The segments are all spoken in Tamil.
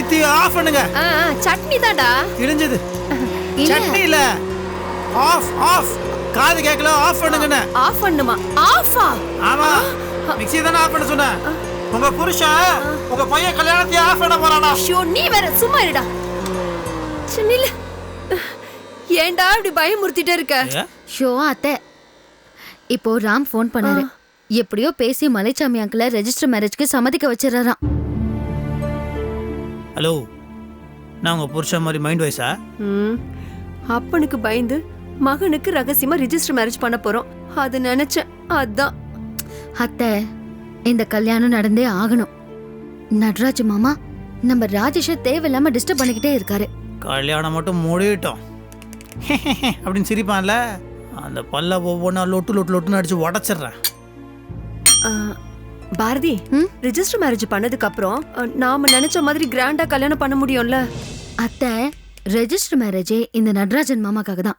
சித்தி ஆஃப் பண்ணுங்க. சட்னி இடிஞ்சது இல்ல சட்னி இல்ல ஆஃப் ஆஃப் காது கேட்கல ஆஃப் பண்ணுங்கன்னு. ஆஃப் பண்ணுமா? ஆஃபா ஆமா. மிக்ஸி தானே ஆஃப் பண்ண சொன்னேன் உங்க புருஷன் உங்க பையன் கல்யாணத்தையும் ஆஃப் பண்ண போறானா? ஷோ நீ வேற சும்மா இருடா. சின்னில ஏன்டா இப்படி பயமுறுத்திட்டே இருக்க? ஷோ அத்தை. இப்போ ராம் ஃபோன் பண்ணாரு. எப்படியோ பேசி மலைச்சாமி அங்கிள ரெஜிஸ்டர் மேரேஜ்க்கு சம்மதிக்க வச்சிடறான் ஹலோ நான் உங்க புருஷன் மாதிரி மைண்ட் வைஸா ம், அப்பனுக்கு பயந்து மகனுக்கு ரகசியமா ரிஜிஸ்டர் மேரேஜ் பண்ண போறோம். அது நினைச்சேன். அதான். அத்தை இந்த கல்யாணம் நடந்தே ஆகணும். நட்ராஜ் மாமா நம்ம ராஜேஷ தேவையில்லாம டிஸ்டர்ப் பண்ணிக்கிட்டே இருக்காரு. கல்யாணம் மட்டும் மூடிட்டோம். அப்படின்னு சிரிப்பான்ல? அந்த பல்ல ஒவ்வொன்றா லொட்டு லொட்டு லொட்டுன்னு அடிச்சு உடச்சிடுறேன். ஆ, பாரதி? ரிஜிஸ்டர் மேரேஜ் பண்ணதுக்கு அப்புறம் நாம நினைச்ச மாதிரி கிராண்டா கல்யாணம் பண்ண முடியும்ல? அத்தை ரெஜிஸ்டர் மேரேஜே இந்த நடராஜன் மாமாக்காக தான்.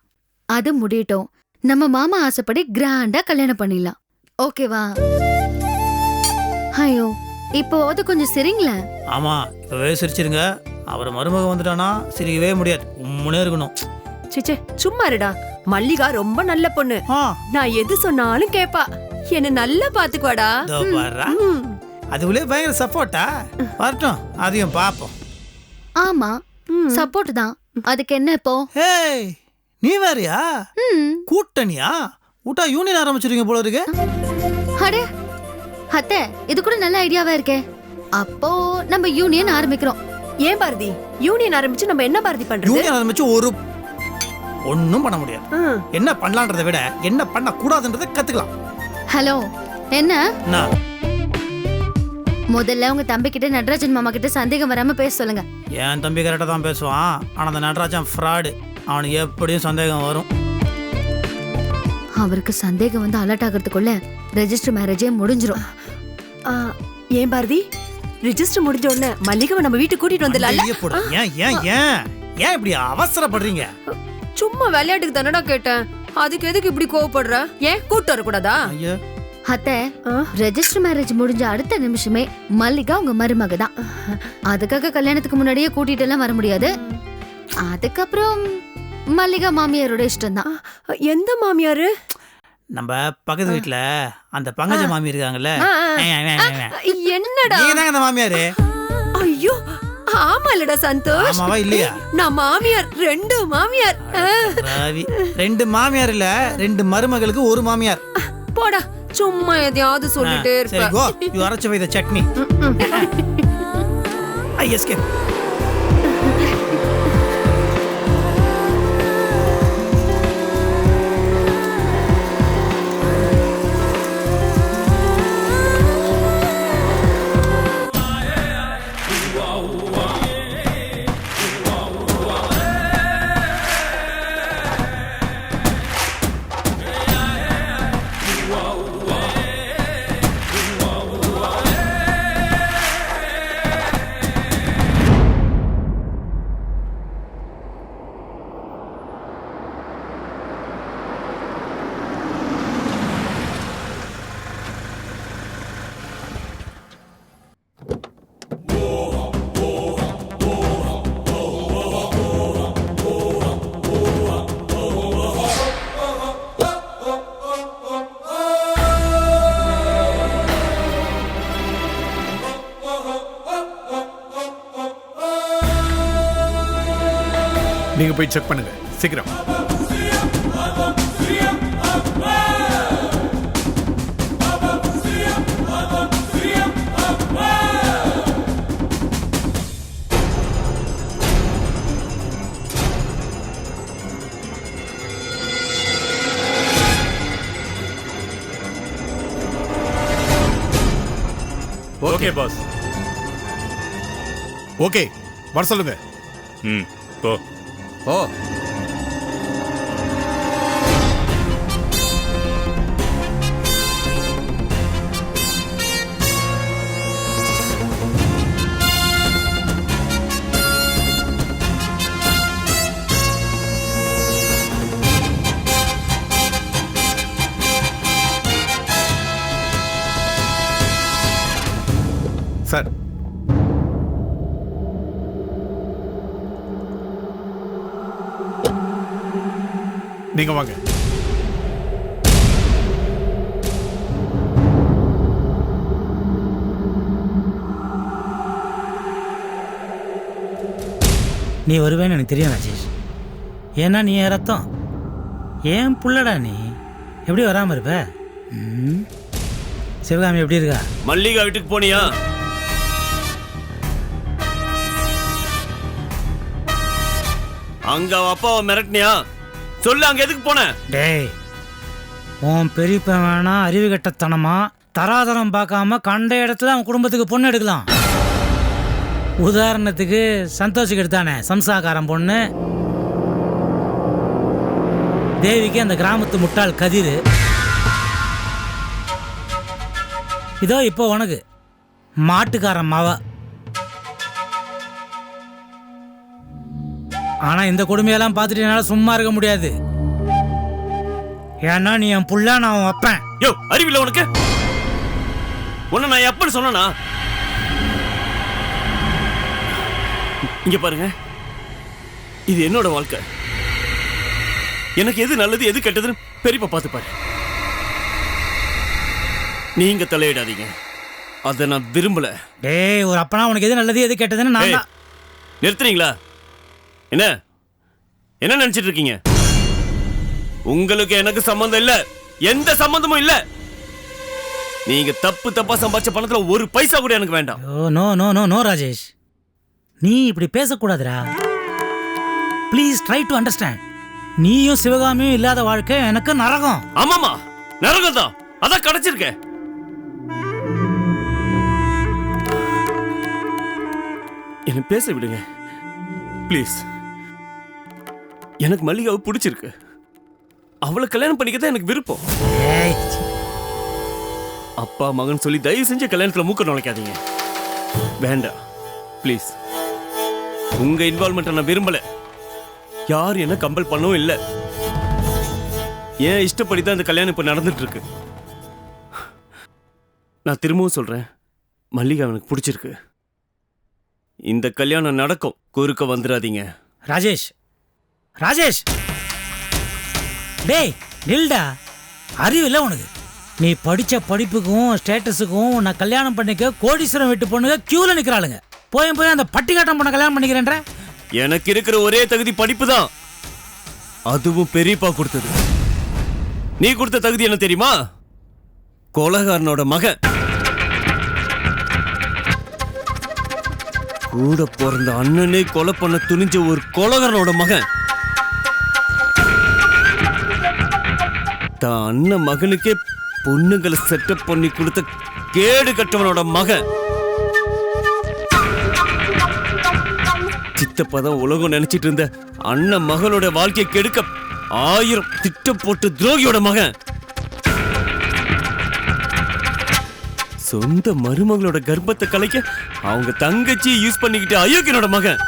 அது முடியட்டும். நம்ம மாமா ஆசைப்படி கிராண்டா கல்யாணம் பண்ணிடலாம். ஓகேவா? ஐயோ இப்போவாவது கொஞ்சம் சிரிங்களேன் ஆமா இப்பவே சிரிச்சிருங்க. அவர் மருமக வந்துட்டானா சிரிக்கவே முடியாது. உம்முனே இருக்கணும். சிச்சே சும்மா இருடா. மல்லிகா ரொம்ப நல்ல பொண்ணு. நான் எது சொன்னாலும் கேப்பா. என்ன நல்லா ம். அதுக்குள்ளே பயங்கர சப்போர்ட்டா? வரட்டும் அதையும் பார்ப்போம். ஆமா. சப்போர்ட் தான். அதுக்கு என்ன இப்போ? ஏய் நீ வேறயா? கூட்டணியா? விட்டா யூனியன் ஆரம்பிச்சிருக்கீங்க போல இருக்கு. அடே அத்தை இது கூட நல்ல ஐடியாவா இருக்கே. அப்போ நம்ம யூனியன் ஆரம்பிக்கிறோம். ஏன் பாரதி? யூனியன் ஆரம்பிச்சு நம்ம என்ன பாரதி பண்றது? யூனியன் ஆரம்பிச்சு ஒரு ஒன்றும் பண்ண முடியாது. என்ன பண்ணலான்றதை விட என்ன பண்ண கூடாதுன்றதை கத்துக்கலாம். ஹலோ என்ன? முதல்ல உங்க தம்பி கிட்ட நடராஜன் மாமா கிட்ட சந்தேகம் வராம பேச சொல்லுங்க. என் தம்பி கரெக்டாக தான் பேசுவான். ஆனால் அந்த நடராஜன் ஃப்ராடு அவனுக்கு எப்படியும் சந்தேகம் வரும். அவருக்கு சந்தேகம் வந்து அலர்ட் ஆகிறதுக்குள்ள ரெஜிஸ்டர் மேரேஜே முடிஞ்சிரும். ஆ, ஏன் பாரதி? ரிஜிஸ்டர் முடிஞ்ச உடனே மல்லிகாவை நம்ம வீட்டுக்கு கூட்டிட்டு போடு. ஏன் ஏன் ஏன்? ஏன் இப்படி அவசரப்படுறீங்க? சும்மா விளையாட்டுக்கு தானடா கேட்டேன். அதுக்கு எதுக்கு இப்படி கோவப்படுற? ஏன்? கூட்டு வரக்கூடாதா? ஐயோ. அத்தை? ரெஜிஸ்டர் மேரேஜ் முடிஞ்ச அடுத்த நிமிஷமே மல்லிகா உங்க மருமக தான். அதுக்காக கல்யாணத்துக்கு முன்னாடியே கூட்டிட்டு எல்லாம் வர முடியாது. அதுக்கப்புறம் மல்லிகா மாமியாரோட இஷ்டம் தான். எந்த மாமியாரு? நம்ம பக்கத்து வீட்டுல அந்த பங்கஜ மாமி இருக்காங்கல்ல. என்னடா? நீங்க அந்த மாமியாரு. ஐயோ ஆமாலடா சந்தோஷ். ஆமாவா இல்லையா? நான் மாமியார் ரெண்டு மாமியார். ராவி. ரெண்டு மாமியார் இல்ல ரெண்டு மருமகளுக்கு ஒரு மாமியார். போடா சும்மா எதையாவது சொல்லிட்டே சரி இருப்ப. கோ யூ அரைச்ச வைத்த சட்னி. ஐ எஸ்கேப். நீங்க போய் செக் பண்ணுங்க. சீக்கிரம். Okay boss. ஓகே. வர சொல்லுங்க. ம் போ. ஓ நீங்க வாங்க. நீ வருவேன்னு எனக்கு தெரியும் ராஜேஷ். ஏன்னா நீ என் ரத்தம். ஏன் புள்ளடா நீ? எப்படி வராமல் இருப்ப? ம்? சிவகாமி எப்படி இருக்கா? மல்லிகா வீட்டுக்கு போனியா? அங்க அவ அப்பாவை மிரட்டினியா? சொல்லு அங்க எதுக்கு போன? டேய் உன் பெரியப்பன் வேணா அறிவு கெட்டத்தனமா தராதரம் பார்க்காம கண்ட இடத்துல அவன் குடும்பத்துக்கு பொண்ணு எடுக்கலாம். உதாரணத்துக்கு சந்தோஷுக்கு எடுத்தானே சம்சாகாரம் பொண்ணு. தேவிக்கு அந்த கிராமத்து முட்டாள் கதிர். இதோ இப்போ உனக்கு. மாட்டுக்காரன் மாவா. ஆனா இந்த கொடுமையெல்லாம் பார்த்துட்டு என்னால சும்மா இருக்க முடியாது. ஏன்னா நீ என் புள்ள நான் உன் அப்பேன். யோ அறிவில்ல உனக்கு? உன்னை நான் எப்பன்னு சொன்னனா? இங்க பாருங்க. இது என்னோட வாழ்க்கை. எனக்கு எது நல்லது எது கெட்டதுன்னு பெரியப்பா பார்த்து பாரு நீங்க தலையிடாதீங்க. அதை நான் விரும்பல. டேய் ஒரு அப்பனா உனக்கு எது நல்லது எது கெட்டதுன்னு நான் ஏய், நிறுத்துறீங்களா? என்ன? என்ன நினைச்சிட்டு இருக்கீங்க உங்களுக்கு எனக்கு சம்பந்தம் இல்ல. எந்த சம்பந்தமும் இல்ல. நீங்க தப்பு தப்பா சம்பாதிச்ச பணத்துல ஒரு பைசா கூட எனக்கு வேண்டாம். ஓ no no no no Rajesh. நீ இப்படி பேசக்கூடாதுடா. ப்ளீஸ் ட்ரை டு அண்டர்ஸ்டாண்ட் நீயும் சிவகாமியும் இல்லாத வாழ்க்கை எனக்கு நரகம். ஆமாமா நரகம் தான். அதான் கிடைச்சிருக்க. என்ன பேச விடுங்க. ப்ளீஸ் எனக்கு மல்லிகாவை பிடிச்சிருக்கு. அவளை கல்யாணம் பண்ணிக்க தான் எனக்கு விருப்பம். அப்பா மகன் சொல்லி தயவு செஞ்சு கல்யாணத்துல மூக்க நுழைக்காதீங்க. வேண்டாம். ப்ளீஸ் உங்க இன்வால்மெண்ட் நான் விரும்பல. யார் என்ன கம்பல் பண்ணவும் இல்லை. ஏன் இஷ்டப்படி தான் இந்த கல்யாணம் இப்ப நடந்துட்டு இருக்கு நான் திரும்பவும் சொல்றேன். மல்லிகா எனக்கு பிடிச்சிருக்கு. இந்த கல்யாணம் நடக்கும். குறுக்க வந்துடாதீங்க. ராஜேஷ் ராஜேஷ். டேய் நில்டா. அறிவு இல்லை உனக்கு. நீ படிச்ச படிப்புக்கும் ஸ்டேட்டஸுக்கும் உன்னை கல்யாணம் பண்ணிக்க கோடீஸ்வரம் விட்டு பொண்ணுங்க கியூல நிக்கிறாளுங்க. போய் போய் அந்த பட்டிக்காட்டம் பொண்ணை கல்யாணம் பண்ணிக்கிறேன்ற. எனக்கு இருக்கிற ஒரே தகுதி படிப்பு தான். அதுவும் பெரியப்பா கொடுத்தது. நீ கொடுத்த தகுதி என்ன தெரியுமா? கொலகாரனோட மகன் கூட பிறந்த அண்ணனே கொலை பண்ண துணிஞ்ச ஒரு கொலகாரனோட மகன். தான் அண்ணன் மகனுக்கே பொண்ணுங்களை செட்டப் பண்ணி கொடுத்த கேடு கட்டவனோட மகன். சித்தப்பதான் உலகம் நினைச்சிட்டு இருந்த அண்ணன் மகளோட வாழ்க்கையை கெடுக்க ஆயிரம் திட்டம் போட்டு துரோகியோட மகன். சொந்த மருமகளோட கர்ப்பத்தை கலைக்க அவங்க தங்கச்சி யூஸ் பண்ணிக்கிட்டு அயோக்கியனோட மகன்.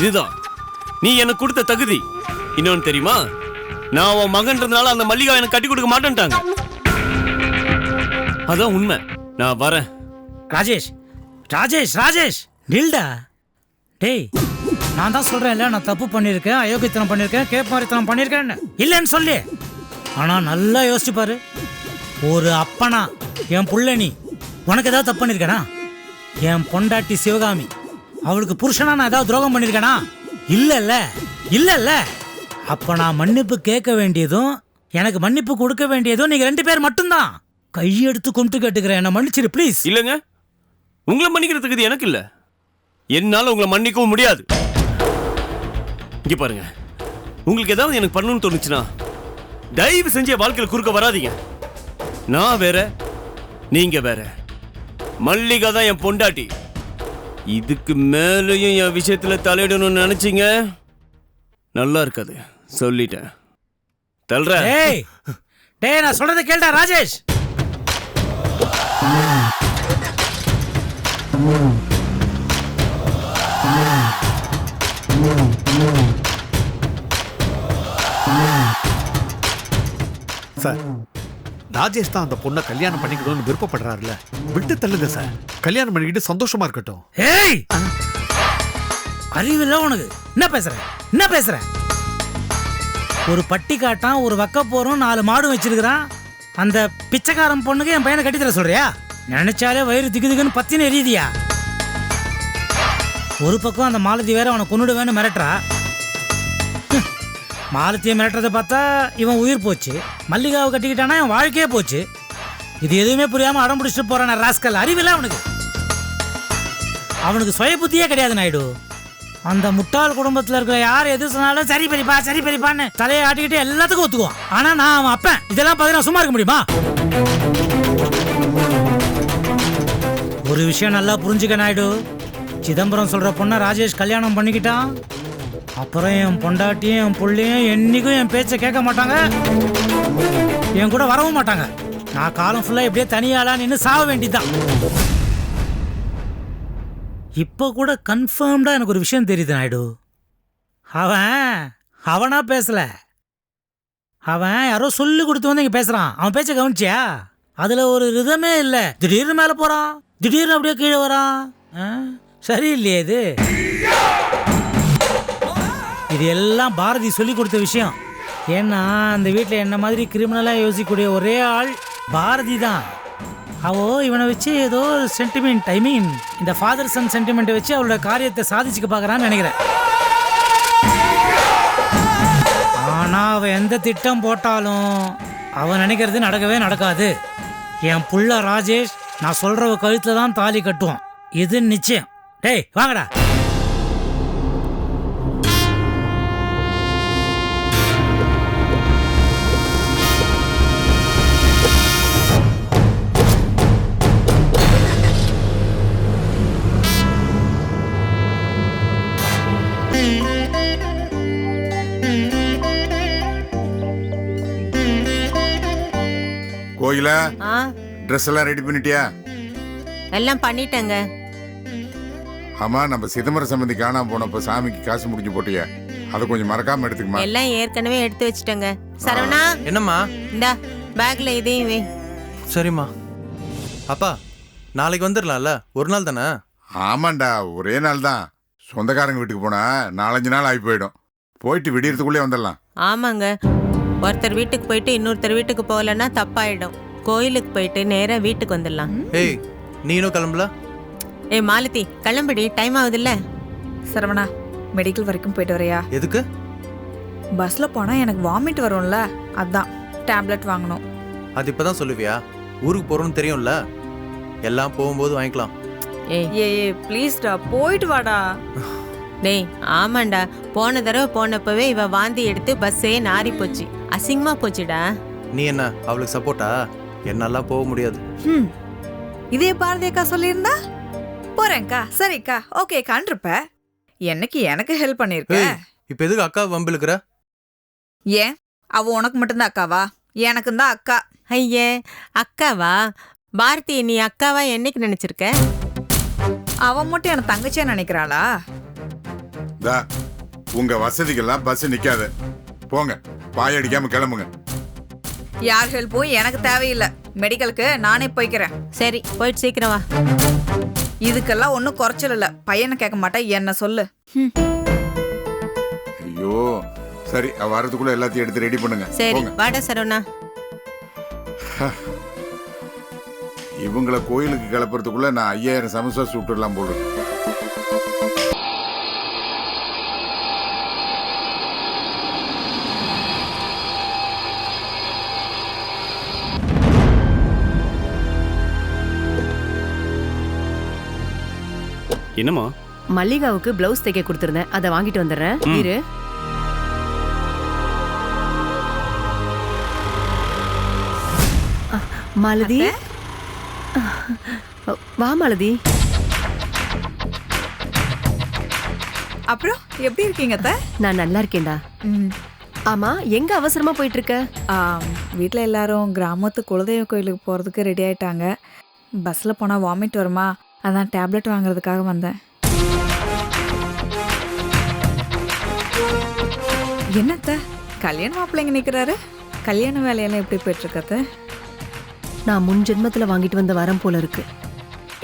இதுதான். நீ எனக்கு கொடுத்த தகுதி. இன்னொன்னு தெரியுமா? நான் உன் மகன்றதுனால அந்த மல்லிகா எனக்கு கட்டி கொடுக்க மாட்டேன்ட்டாங்க. அதான் உண்மை. நான் வரேன். ராஜேஷ் ராஜேஷ் ராஜேஷ் நில்டா. டேய் நான் தான் சொல்றேன்ல நான் தப்பு பண்ணியிருக்கேன் அயோக்கியத்தனம் பண்ணியிருக்கேன் கேப்பாரித்தனம் பண்ணியிருக்கேன்னு. இல்லைன்னு சொல்லி. ஆனா நல்லா யோசிச்சு பாரு. ஒரு அப்பனா என் புள்ள நீ உனக்கு ஏதாவது தப்பு பண்ணியிருக்கேனா? என் பொண்டாட்டி சிவகாமி அவளுக்கு புருஷனா நான் ஏதாவது துரோகம் பண்ணியிருக்கேனா? இல்லைல்ல இல்லைல்ல. அப்ப நான் மன்னிப்பு கேட்க வேண்டியதும் எனக்கு மன்னிப்பு கொடுக்க வேண்டியதும் நீங்க ரெண்டு பேர் மட்டும்தான். கையெடுத்து கும்பிட்டு கேட்டுக்கிறேன். என்ன மன்னிச்சிரு ப்ளீஸ் இல்லைங்க. உங்களை மன்னிக்கிறதுக்கு இது எனக்கு இல்ல. என்னால உங்களை மன்னிக்கவும் முடியாது. இங்க பாருங்க. உங்களுக்கு ஏதாவது எனக்கு பண்ணணும்னு தோணுச்சுன்னா தயவு செஞ்சு வாழ்க்கையில் குறுக்க வராதீங்க. நான் வேற நீங்க வேற. மல்லிகா தான் என் பொண்டாட்டி. இதுக்கு மேலேயும் என் விஷயத்துல தலையிடணும்னு நினைச்சீங்க? நல்லா இருக்காது. சொல்லிட்டேன். தல்ற டேய்! டேய் நான் சொல்றதை கேளுடா ராஜேஷ்! சார் ராஜேஷ் தான் அந்த பொண்ணை கல்யாணம் பண்ணிக்கணும்னு விருப்பப்படுறாருல விட்டு தள்ளுங்க சார். கல்யாணம் பண்ணிக்கிட்டு சந்தோஷமா இருக்கட்டும். ஏய்! அறிவில்ல உனக்கு. என்ன பேசுற? என்ன பேசுற? ஒரு பட்டி காட்டான் ஒரு வக்க போறோம் நாலு மாடு வச்சிருக்கிறான். அந்த பிச்சைக்காரன் பொண்ணுக்கு என் பையனை கட்டித்தர சொல்றியா? நினைச்சாலே வயிறு திக்கு திக்குன்னு பத்தின எரியுதியா? ஒரு பக்கம் அந்த மாலதி வேற அவனை கொண்டுடுவேன்னு மிரட்டுறா. மாலத்தியை மிரட்டுறதை பார்த்தா இவன் உயிர் போச்சு. மல்லிகாவை கட்டிக்கிட்டானா என் வாழ்க்கையே போச்சு. இது எதுவுமே புரியாம அடம் பிடிச்சிட்டு போறான ராஸ்கல். அறிவில்லை அவனுக்கு. அவனுக்கு சுய புத்தியே கிடையாது நாயுடு. அந்த முட்டாள் குடும்பத்துல இருக்கிற யார் எது சொன்னாலும் சரி பெரியப்பா சரி பெரியப்பான்னு தலையை ஆட்டிக்கிட்டு எல்லாத்துக்கும் ஒத்துக்குவான். ஆனா நான் அவன் அப்பன். இதெல்லாம் பார்த்தீங்கன்னா சும்மா இருக்க முடியுமா? ஒரு விஷயம் நல்லா புரிஞ்சுக்க நாயுடு. சிதம்பரம் சொல்ற பொண்ணை ராஜேஷ் கல்யாணம் பண்ணிக்கிட்டான். அப்புறம் என் பொண்டாட்டியும் என் புள்ளையும் என்னைக்கும் என் பேச்சை கேட்க மாட்டாங்க. என் கூட வரவும் மாட்டாங்க. நான் காலம் ஃபுல்லாக இப்படியே தனியாளா நின்று சாக வேண்டியதுதான். இப்போ கூட கன்ஃபார்ம்டா எனக்கு ஒரு விஷயம் தெரியுது நாயுடு. அவன் அவனா பேசல. அவன் யாரோ சொல்லி கொடுத்து வந்து இங்க பேசுறான். அவன் பேச்ச கவனிச்சியா? அதுல ஒரு ரிதமே இல்ல. திடீர்னு மேல போறான். திடீர்னு அப்படியே கீழே வரான். ஆ? சரியில்லையே இது. இது எல்லாம் பாரதி சொல்லி கொடுத்த விஷயம். ஏன்னா அந்த வீட்டில் என்ன மாதிரி கிரிமினலாக யோசிக்கக்கூடிய ஒரே ஆள் பாரதி தான். அவோ இவனை வச்சு ஏதோ சென்டிமெண்ட் ஐ மீன் இந்த ஃபாதர் சன் சென்டிமெண்ட்டை வச்சு அவளோட காரியத்தை சாதிச்சுக்க பார்க்கறான்னு நினைக்கிறேன். ஆனால் அவன் எந்த திட்டம் போட்டாலும் அவன் நினைக்கிறது நடக்கவே நடக்காது. என் புள்ள ராஜேஷ் நான் சொல்றவ கழுத்தில் தான் தாலி கட்டுவான். இது நிச்சயம். டேய் வாங்கடா. ஆ? ட்ரெஸ் எல்லாம் ரெடி பண்ணிட்டியா? எல்லாம் பண்ணிட்டேங்க. ஆமா நம்ம சிதம்பரம் சம்பந்தி காணாம போனப்ப சாமிக்கு காசு முடிஞ்சு போட்டியா? அதை கொஞ்சம் மறக்காம எடுத்துக்குமா? எல்லாம் ஏற்கனவே எடுத்து வச்சிட்டேங்க. சரவணா? என்னம்மா? இந்தா பேக்ல இதையும் வை. சரிம்மா. அப்பா நாளைக்கு வந்துடலாம்ல? ஒரு நாள் தானே? ஆமாண்டா ஒரே நாள் தான் சொந்தக்காரங்க வீட்டுக்கு போனா நாலஞ்சு நாள் ஆகி போயிடும். போயிட்டு விடியறதுக்குள்ளே வந்துடலாம். ஆமாங்க. ஒருத்தர் வீட்டுக்கு போயிட்டு இன்னொருத்தர் வீட்டுக்கு போகலன்னா தப்பாயிடும். கோயிலுக்கு போயிட்டு நேரா வீட்டுக்கு வந்துடலாம். ஏய் நீனும் கிளம்பல? ஏய் மாலதி கிளம்புடி. டைம் ஆகுதுல்ல? சரவணா மெடிக்கல் வரைக்கும் போயிட்டு வரையா? எதுக்கு? பஸ்ல போனா எனக்கு வாமிட் வரும்ல? அதான் டேப்லெட் வாங்கணும். அது இப்பதான் சொல்லுவியா? ஊருக்கு போறோம்னு தெரியும்ல? எல்லாம் போகும்போது வாங்கிக்கலாம். ஏய். ஏ ப்ளீஸ்டா போயிட்டு வாடா. டேய் ஆமாண்டா. போன தடவை போனப்பவே இவ வாந்தி எடுத்து பஸ்ஸே நாரி போச்சு அசிங்கமா போச்சுடா. நீ என்ன அவளுக்கு சப்போர்ட்டா என்னாலாம் போக முடியாது. ம் இதே பாரதி அக்கா சொல்லியிருந்தா? போறேன்க்கா. சரிக்கா. ஓகேக்கான் இருப்ப என்னைக்கு எனக்கு ஹெல்ப் பண்ணிருக்க ஏய் இப்போ எதுக்கு அக்கா வம்பிழுக்கிற? ஏன்? அவ உனக்கு மட்டும்தான் அக்காவா? எனக்கு தான் அக்கா. ஐயே அக்காவா? பாரதி நீ அக்காவா என்னைக்கு நினைச்சிருக்க? அவ மட்டும் எனக்கு தங்கச்சியா நினைக்கிறாளா? தா உங்க வசதிக்கெல்லாம் பஸ் நிக்காது. போங்க பாய் அடிக்காம கிளம்புங்க. யார் ஹெல்ப்பும் எனக்கு தேவையில்லை. மெடிக்கலுக்கு நானே போய்க்கிறேன். சரி போயிட்டு சீக்கிரம் வா. இதுக்கெல்லாம் ஒன்றும் குறைச்சல் இல்லை பையனை கேட்க மாட்டேன் என்ன சொல்லு. ஐயோ சரி வரதுக்குள்ள எல்லாத்தையும் எடுத்து ரெடி பண்ணுங்க. சரி வாடா சரவணா. இவங்கள கோயிலுக்கு கிளப்புறதுக்குள்ள நான் ஐயாயிரம் சமோசா சுட்டுடலாம் போடு என்னம்மா? மல்லிகாவுக்கு பிளவுஸ் தைக்க கொடுத்துருந்தேன். அதை வாங்கிட்டு வந்துடுறேன். இரு. மாலதி? வா மாலதி. அப்புறம் எப்படி இருக்கீங்க அத்தை? நான் நல்லா இருக்கேன்டா. ஆமா எங்க அவசரமா போயிட்டு இருக்க வீட்டில் எல்லாரும் கிராமத்து குலதெய்வ கோயிலுக்கு போகிறதுக்கு ரெடி ஆயிட்டாங்க. பஸ்ஸில் போனால் வாமிட் வருமா? அதான் டேப்லெட் வாங்குறதுக்காக வந்தேன். என்னத்த? கல்யாண மாப்பிள்ளைங்க நிற்கிறாரு கல்யாண வேலையெல்லாம் எப்படி போயிட்டுருக்கத்த? நான் முன் ஜென்மத்துல வாங்கிட்டு வந்த வரம் போல இருக்கு.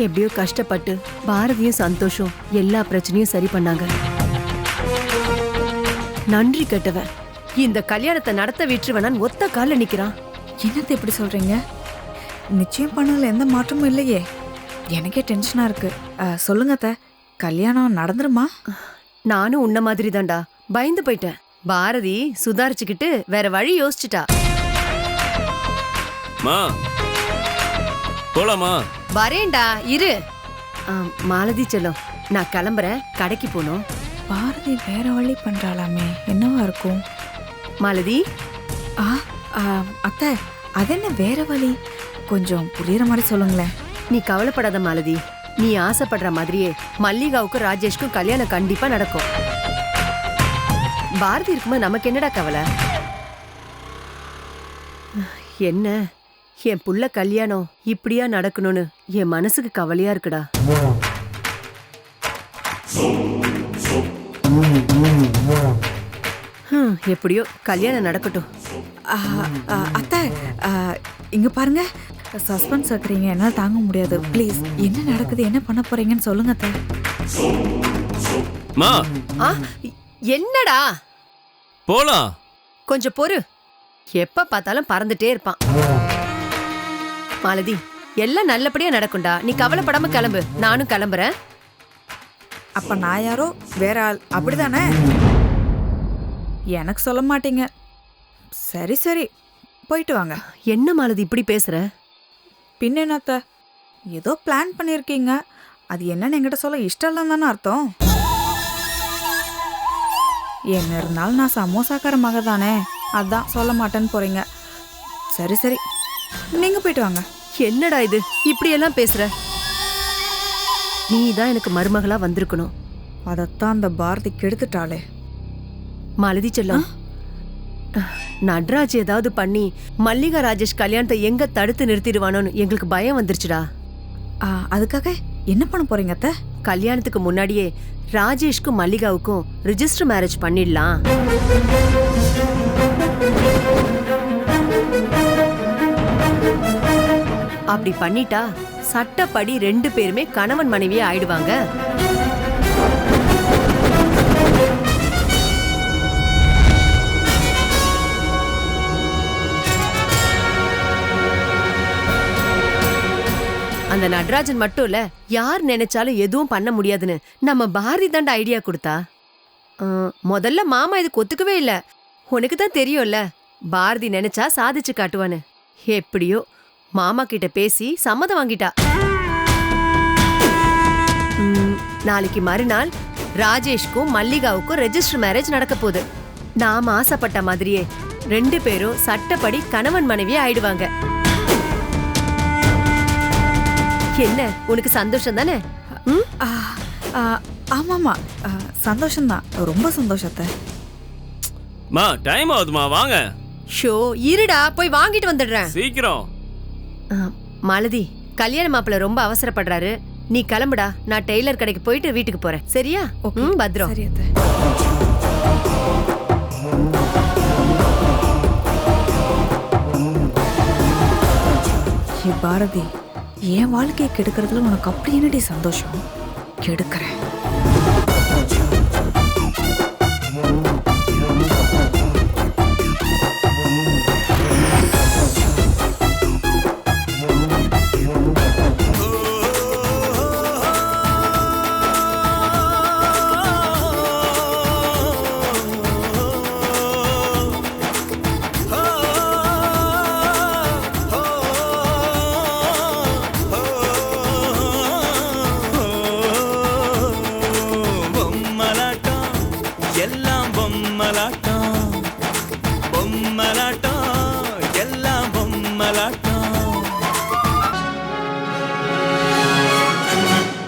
எப்படியோ கஷ்டப்பட்டு பாரதியும் சந்தோஷம் எல்லா பிரச்சனையும் சரி பண்ணாங்க. நன்றி கெட்டவன். இந்த கல்யாணத்தை நடத்த விட்டுருவனான் ஒத்த கால்ல நிக்கிறான். என்னத்தை இப்படி சொல்றீங்க? நிச்சயம் பண்ணதுல எந்த மாற்றமும் இல்லையே. எனக்கே டென்ஷனா இருக்கு. ஆ, சொல்லுங்க அத்தை. கல்யாணம் நடந்துருமா? நானும் உன்ன மாதிரி தான்டா பயந்து போயிட்டேன். பாரதி சுதாரிச்சுக்கிட்டு வேற வழி யோசிச்சுட்டா. மா. போலாமா? வரேன்டா இரு. ஆ, மாலதி செல்லம். நான் கிளம்புறேன். கடைக்கு போகணும். பாரதி வேற வழி பண்றாளாமே. என்னவா இருக்கும்? மாலதி? ஆ ஆ, அத்தை அது என்ன வேற வழி? கொஞ்சம் புரியுற மாதிரி சொல்லுங்களேன். நீ கவலைப்படாத மாலதி. நீ ஆசைப்படுற மாதிரியே மல்லிகாவுக்கும் ராஜேஷ்க்கும் கல்யாணம் கண்டிப்பா நடக்கும். பாரதி இருக்கும்போது நமக்கு என்னடா கவலை? என்ன? என் புள்ள கல்யாணம் இப்படியா நடக்கணும்னு என் மனசுக்கு கவலையா இருக்குடா. எப்படியோ கல்யாணம் நடக்கட்டும். அத்தை இங்க பாருங்க. சஸ்பென்ஸ் வைக்கிறீங்க. என்னால் தாங்க முடியாது. ப்ளீஸ் என்ன நடக்குது? என்ன பண்ண போறீங்கன்னு சொல்லுங்க மா. ஆ என்னடா? போலாம் கொஞ்சம் பொறு. எப்ப பார்த்தாலும் பறந்துட்டே இருப்பான். மாலதி எல்லாம் நல்லபடியா நடக்கும்டா. நீ கவலைப்படாம கிளம்பு. நானும் கிளம்புறேன். அப்ப நான் யாரோ? வேற ஆள். அப்படிதானே? எனக்கு சொல்ல மாட்டீங்க. சரி சரி. போயிட்டு வாங்க. என்ன மாலதி இப்படி பேசுற? பின்ன என்னத்த? ஏதோ பிளான் பண்ணியிருக்கீங்க அது என்னன்னு என்கிட்ட சொல்ல இஷ்டம் இல்லைன்னு தானே அர்த்தம்? என்ன இருந்தாலும் நான் சமோசாக்கார மக தானே? அதான் சொல்ல மாட்டேன்னு போறீங்க. சரி சரி. நீங்க போயிட்டு வாங்க. என்னடா இது? இப்படி எல்லாம் பேசுற? நீ தான் எனக்கு மருமகளா வந்திருக்கணும். அதைத்தான் அந்த பாரதி கெடுத்துட்டாளே. மாலதி செல்லம் நட்ராஜ் ஏதாவது பண்ணி மல்லிகா ராஜேஷ் கல்யாணத்தை எங்க தடுத்து நிறுத்திடுவானோன்னு எங்களுக்கு பயம் வந்துருச்சுடா. ஆ, அதுக்காக என்ன பண்ண போறீங்க அத்தை? கல்யாணத்துக்கு முன்னாடியே ராஜேஷ்க்கும் மல்லிகாவுக்கும் ரிஜிஸ்டர் மேரேஜ் பண்ணிடலாம். அப்படி பண்ணிட்டா சட்டப்படி ரெண்டு பேருமே கணவன் மனைவியே ஆயிடுவாங்க. அந்த நடராஜன் மட்டும் இல்ல யார் நினைச்சாலும் எதுவும் பண்ண முடியாதுன்னு நம்ம பாரதி தாண்ட ஐடியா கொடுத்தா? முதல்ல மாமா இதுக்கு ஒத்துக்கவே இல்ல. உனக்கு தான் தெரியும்ல பாரதி நினைச்சா சாதிச்சு காட்டுவான்னு. எப்படியோ மாமா கிட்ட பேசி சம்மதம் வாங்கிட்டா. ம், நாளைக்கு மறுநாள் ராஜேஷ்க்கும் மல்லிகாவுக்கும் ரெஜிஸ்டர் மேரேஜ் நடக்க போகுது. நாம ஆசைப்பட்ட மாதிரியே ரெண்டு பேரும் சட்டப்படி கணவன் மனைவியே ஆயிடுவாங்க. என்ன? உனக்கு சந்தோஷம் தானே? ம்? ஆ, ஆ, ஆமாமா ஆ, சந்தோஷம்தான். ரொம்ப சந்தோஷத்தை. மா டைம் ஆகுதுமா வாங்க. ஷோ இருடா போய் வாங்கிட்டு வந்துடுறேன். சீக்கிரம். ஆ, மாலதி கல்யாண மாப்பிள்ள ரொம்ப அவசரப்படுறாரு. நீ கிளம்புடா நான் டெய்லர் கடைக்கு போயிட்டு வீட்டுக்கு போறேன். சரியா? ஓகே. ம் பத்ரம். அத்தை. ஏ பாரதி. என் வாழ்க்கையை கெடுக்கிறதுல உனக்கு அப்படி என்னடி சந்தோஷம்? கெடுக்கிறேன்.